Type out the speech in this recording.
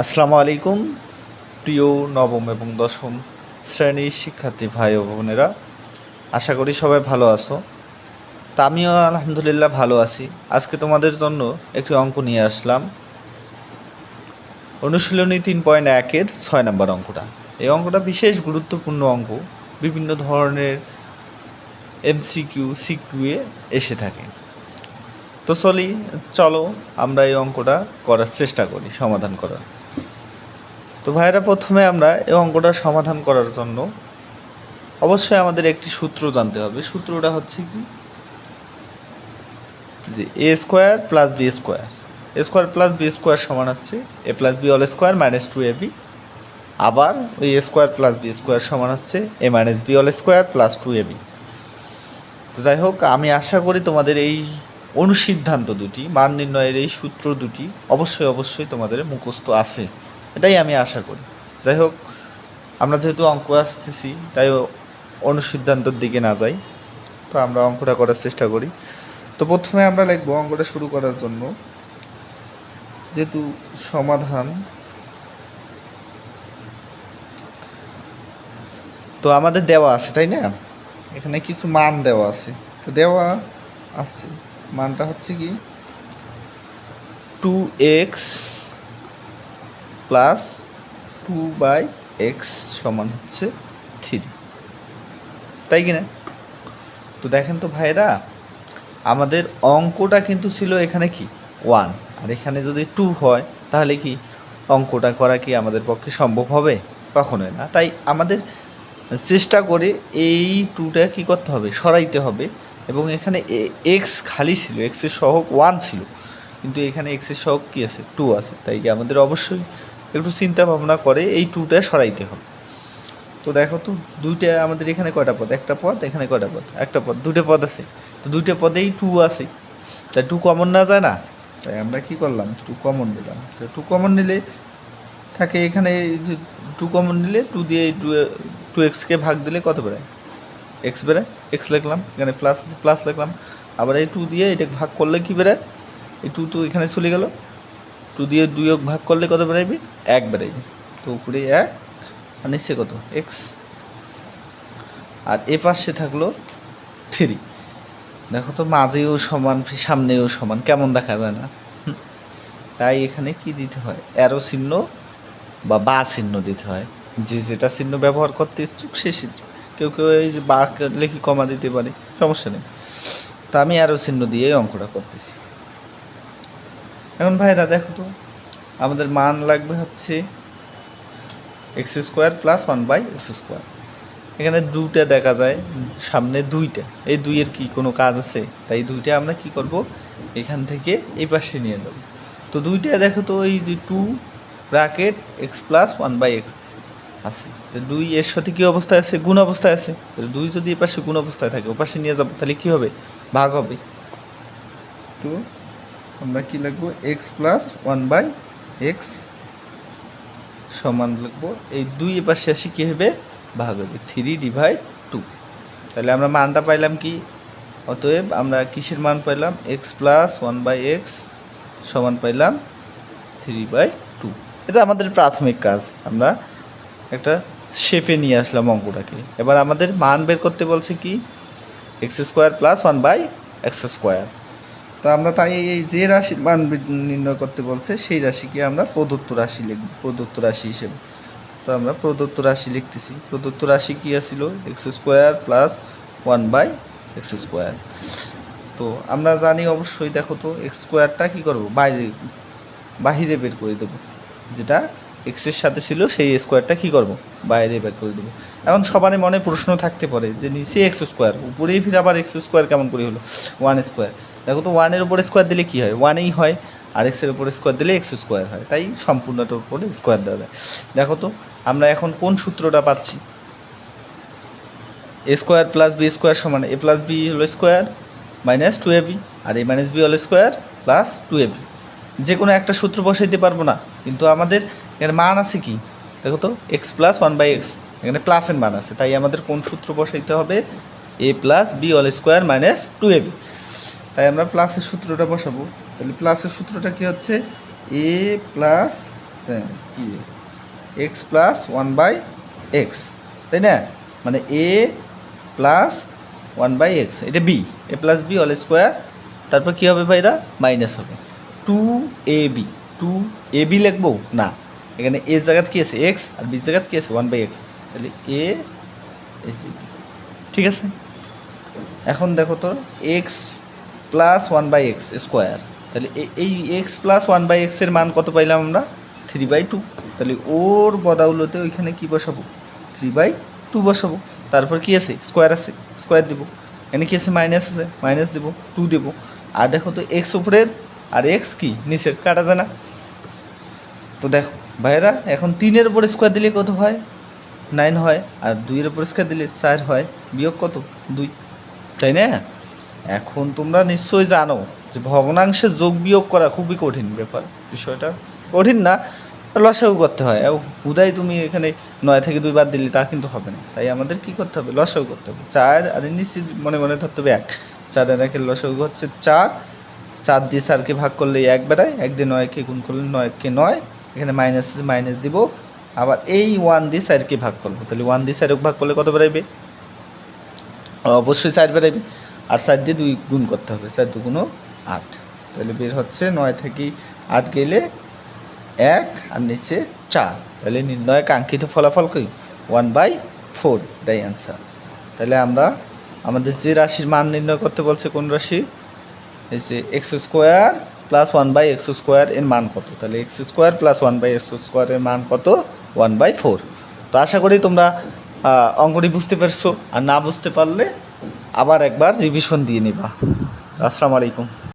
আসসালামু আলাইকুম, প্রিয় নবম এবং দশম শ্রেণির শিক্ষার্থী ভাই ও বোনেরা। আশা করি সবাই ভালো আছো। তা আমিও আলহামদুলিল্লাহ ভালো আছি। আজকে তোমাদের জন্য একটি অঙ্ক নিয়ে আসলাম। অনুশীলনী তিন পয়েন্ট একের ছয় নম্বর অঙ্কটা। এই অঙ্কটা বিশেষ গুরুত্বপূর্ণ অঙ্ক। বিভিন্ন ধরনের এমসিকিউ সিকিউয়ে এসে থাকে। তো চলি, চলো আমরা এই অঙ্কটা করার চেষ্টা করি, সমাধান করার। তো ভাইরা প্রথমে আমরা এই অঙ্কটা সমাধান করার জন্য অবশ্যই আমাদের একটি সূত্র জানতে হবে। সূত্রটা হচ্ছে কি? যে a square plus b square a square plus b square সমান হচ্ছে a plus b all square minus two a b আবার ওই a square plus b square সমান হচ্ছে a minus b all square plus two a b তো যাই হোক, আমি আশা করি তোমাদের এই অনুসিদ্ধান্ত দুটি, মান নির্ণয়ের এই সূত্র দুটি অবশ্যই অবশ্যই তোমাদের মুখস্থ আছে। এটাই আমি আশা করি। যাই হোক, আমরা যেহেতু অঙ্ক আসতেছি, তাই অনুসিদ্ধান্তর দিকে না যাই, তো আমরা অঙ্কটা করার চেষ্টা করি। তো প্রথমে আমরা লিখব অঙ্কটা শুরু করার জন্য। যেহেতু সমাধান, তো আমাদের দেওয়া আছে, তাই না? এখানে কিছু মান দেওয়া আছে। তো দেওয়া আছে, মানটা হচ্ছে কি? Two x plus two by x সমান হচ্ছে থ্রি তাই কি না তো দেখেন তো ভাইরা আমাদের অঙ্কটা কিন্তু ছিল এখানে কি? ওয়ান আর এখানে যদি টু হয়, তাহলে কি অঙ্কটা করা কি আমাদের পক্ষে সম্ভব হবে? কখনোই না। তাই আমাদের চেষ্টা করে এই টুটা কি করতে হবে? সরাইতে হবে। এবং এখানে এক্স খালি ছিল এক্সের সহগ ওয়ান ছিল। কিন্তু এখানে এক্সের সহগ কী আছে? টু আছে। তাই কি আমাদের অবশ্যই একটু চিন্তা ভাবনা করে এই টুটা সরাইতে হবে। তো দেখো তো, দুইটা আমাদের এখানে কয়টা পদ? একটা পদ, এখানে কয়টা পদ? একটা পদ দুটো পদ আছে। তো দুইটা পদেই টু আছে। তাই টু কমন না যায় না? তাই আমরা কি করলাম? টু কমন নিলাম। তো টু কমন নিলে থাকে এখানে যে টু কমন নিলে টু দিয়ে টু টু এক্সকে ভাগ দিলে কত বেড়ায়? এক্স বেড়ায়? এক্স লিখলাম। এখানে প্লাস প্লাস লিখলাম। আবার এই টু দিয়ে এটা ভাগ করলে কি বেড়ায়? এই টু তো এখানে চলে গেল। টু দিয়ে দুই ভাগ করলে কত বেড়াইবে? এক বেড়াইবে। তো উপরে এক, আর নিচে কত? এক্স আর এ পাশে থাকল থ্রি দেখো তো মাঝেও সমান, সামনেও সমান, কেমন দেখা যায় না তাই এখানে কি দিতে হয়? অ্যারো চিহ্ন বা বা চিহ্ন দিতে হয়। যে যেটা চিহ্ন ব্যবহার করতে ইচ্ছুক, সে কেউ কেউ এই যে বা লেখি কমা দিতে পারে, সমস্যা নেই। তো আমি অ্যারো চিহ্ন দিয়ে এই অঙ্কটা করতেছি। এখন ভাইরা দেখো তো, আমাদের মান লাগবে হচ্ছে x square plus one by x square এখানে দুটা দেখা যায়, সামনে দুইটা। এই দুইয়ের কি কোনো কাজ আছে? তাই দুইটা আমরা কি করব? এখান থেকে এই পাশে নিয়ে নেব। তো দুইটা দেখো তো, এই যে two bracket x plus one by x আছে। তো দুই এর সাথে কী অবস্থায় আছে? গুণ অবস্থায় আছে। তো দুই যদি এ পাশে গুণ অবস্থায় থাকে, ও পাশে নিয়ে যাব, তাহলে কী হবে? ভাগ হবে। তো আমরা কি লিখব? X plus one by x সমান লিখব। এই দুই পাশে আসি কী হবে? ভাগ হবে। থ্রি ডিভাইড টু তাহলে আমরা মানটা পাইলাম কি? অতএব আমরা কিসের মান পাইলাম? X plus one by x সমান পাইলাম থ্রি বাই টু এটা আমাদের প্রাথমিক কাজ। আমরা একটা শেপে নিয়ে আসলাম অঙ্কটাকে। এবার আমাদের মান বের করতে বলছে কি? X square plus one by x square তো আমরা তাই এই যে রাশির মান নির্ণয় করতে বলছে, সেই রাশিকে আমরা প্রদত্ত রাশি লিখব, প্রদত্ত রাশি হিসেবে। তো আমরা প্রদত্ত রাশি লিখতেছি। প্রদত্ত রাশি কী আছিল? X square plus one by x square. তো আমরা জানি অবশ্যই, দেখো তো, এক্স স্কোয়ারটা কী করব? বাইরে, বাহিরে বের করে দেবো, যেটা এক্সের সাথে ছিল, সেই স্কোয়ারটা কী করব? বাইরে বের করে দেবো। এখন সবারই মনে প্রশ্ন থাকতে পারে যে নিচে এক্স স্কোয়ার উপরেই ফিরে আবার এক্স স্কোয়ার কেমন করে হলো? ওয়ান স্কোয়ার দেখো তো ওয়ানের উপরে স্কোয়ার দিলে কী হয়? ওয়ানেই হয়, আর এক্সের উপরে স্কোয়ার দিলে এক্স স্কোয়ার হয়। তাই সম্পূর্ণটার উপরে স্কোয়ার দেওয়া যায়। দেখো তো, আমরা এখন কোন সূত্রটা পাচ্ছি? A square plus b square সমান এ প্লাস বি হলো square minus two a b R a minus b হলো square plus two a b যে কোনো একটা সূত্র বসাইতে পারব না। কিন্তু আমাদের এর মান আছে কি? দেখো তো x plus one by x এখানে প্লাসের মান আছে। তাই আমাদের কোন সূত্র বসাইতে হবে? A plus b all square minus two a b তাই আমরা প্লাসের সূত্রটা বসাবো। তাহলে প্লাসের সূত্রটা কি হচ্ছে? এ প্লাস কি? X plus one by x তাই না? মানে a plus one by x এটা b a plus b all square তারপর কী হবে ভাইরা? মাইনাস হবে। Two a b two a b লিখব? না। এখানে এ জায়গাত কী আছে? এক্স আর বি জায়গাত কী আছে? ওয়ান বাই এক্স তাহলে এ ঠিক আছে? এখন দেখো তো x plus one by x square তাহলে এই এক্স প্লাস ওয়ান বাই এক্সের মান কত পাইলাম আমরা? থ্রি বাই টু তাহলে ওর বদাউলতে ওইখানে কি বসাবো? থ্রি বাই টু বসাবো। তারপর কি আছে? স্কোয়ার আছে। স্কোয়ার দিব। এখানে কি আছে? মাইনাস আছে। মাইনাস দিব। টু দেবো। আর দেখো তো এক্স উপরের আর এক্স কি? নিচের কাটা যায় না? তো দেখো ভাইরা এখন তিনের উপর স্কোয়ার দিলে কত হয়? নাইন হয়। আর দুইয়ের উপর স্কোয়ার দিলে চার হয়। বিয়োগ কত? দুই। তাই না? এখন তোমরা নিশ্চয়ই জানো যে ভগ্নাংশে যোগ বিয়োগ করা খুবই কঠিন ব্যাপার। বিষয়টা কঠিন না লসাগু করতে হয়। হুদাই তুমি এখানে নয় থেকে দুই বাদ দিলে তা কিন্তু হবে না। তাই আমাদের কি করতে হবে? লসাগু করতে হবে। চার আর নিশ্চিত মনে মনে ধরতে হবে এক। চার আর একের লসাগু হচ্ছে চার। চার দিয়ে চারকে ভাগ করলে এক বেড়ায়, এক দিয়ে নয়কে গুণ করলে নয়কে নয়, এখানে মাইনাস মাইনাস দিব। আবার এই ওয়ান দিয়ে চারকে ভাগ করব। তাহলে ওয়ান দিয়ে চারকে ভাগ করলে কত বেড়াইবে? অবশ্যই চার বেড়াইবে। আর চার দিয়ে দুই গুণ করতে হবে, চার দুগুণও আট। তাহলে বের হচ্ছে নয় থেকে আট গেলে এক আর নিচে চার। তাহলে নির্ণয় কাঙ্ক্ষিত ফলাফল কি ওয়ান বাই ফোর এটাই অ্যান্সার তাহলে আমরা আমাদের যে রাশির মান নির্ণয় করতে বলছে কোন রাশি? যে x square plus one by x square এর মান কত? তাহলে x square plus one by x স্কোয়ারের মান কত? ওয়ান বাই ফোর তো আশা করি তোমরা অঙ্কটি বুঝতে পারছ। আর না বুঝতে পারলে আবার একবার রিভিশন দিয়ে নেবা। আসসালামু আলাইকুম।